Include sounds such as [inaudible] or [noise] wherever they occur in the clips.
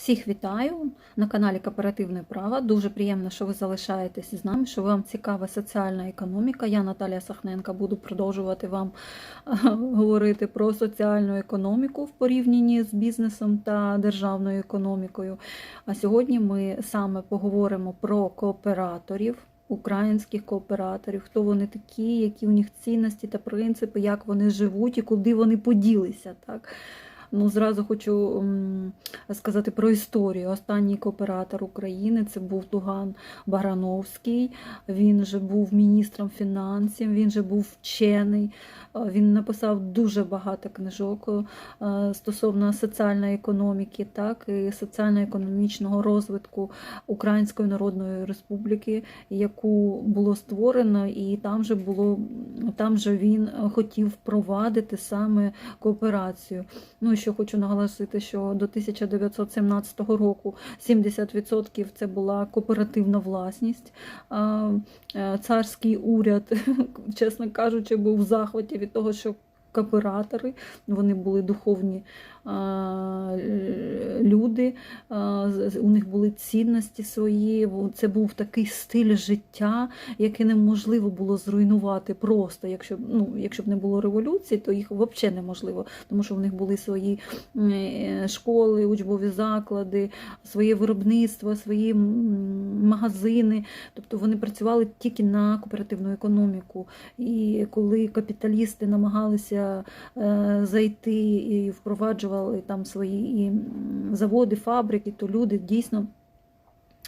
Всіх вітаю на каналі Кооперативне право. Дуже приємно, що ви залишаєтесь з нами, що вам цікава соціальна економіка. Я Наталія Сахненка буду продовжувати вам е, говорити про соціальну економіку в порівнянні з бізнесом та державною економікою. А сьогодні ми саме поговоримо про кооператорів. Українських кооператорів, хто вони такі, які у них цінності та принципи, як вони живуть і куди вони поділися. Так? Ну, зразу хочу сказати про історію. Останній кооператор України це був Туган Барановський. Він же був міністром фінансів, він же був вчений. Е, Він написав дуже багато книжок е, стосовно соціальної економіки, так і соціально-економічного розвитку Української Народної Республіки, яку було створено, і там же було там же він хотів впровадити саме кооперацію. Ну, що хочу наголосити, що до 1917 року 70% це була кооперативна власність. Е, Царський уряд, [laughs] чесно кажучи, був в захваті від того, що кооператори, вони були духовні люди, з- у них були цінності свої. во- Це був такий стиль життя, який неможливо було зруйнувати просто. Якщо, ну, якщо б не було революції, то їх взагалі неможливо, тому що в них були свої е, школи, учбові заклади, своє виробництво, свої магазини. Тобто вони працювали тільки на кооперативну економіку. І коли капіталісти намагалися е, зайти і впроваджували там свої і, заводи, фабрики, то люди дійсно.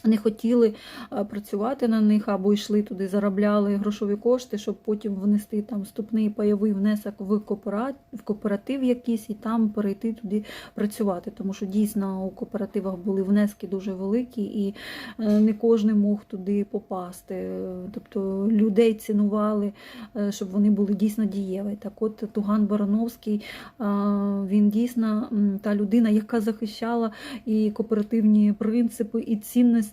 Не хотіли е, працювати на них або йшли туди, заробляли грошові кошти, щоб потім внести там вступний пайовий внесок в кооператив, в кооператив якийсь і там перейти туди працювати. Тому що дійсно у кооперативах були внески дуже великі, і е, не кожен мог туди попасти. Тобто людей цінували, е, щоб вони були дійсно дієві. Так от Туган Барановський, він дійсно та людина, яка захищала і кооперативні принципи, і цінності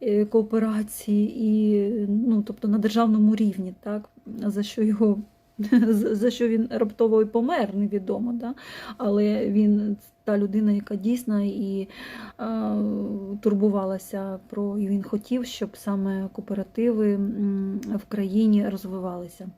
е, кооперації, і ну, тобто на державному рівні, так, за що його. [laughs] за- що він раптово і помер, невідомо, да? але він та людина, яка дійсно і е, турбувалася про і він хотів, щоб саме кооперативи в країні розвивалися.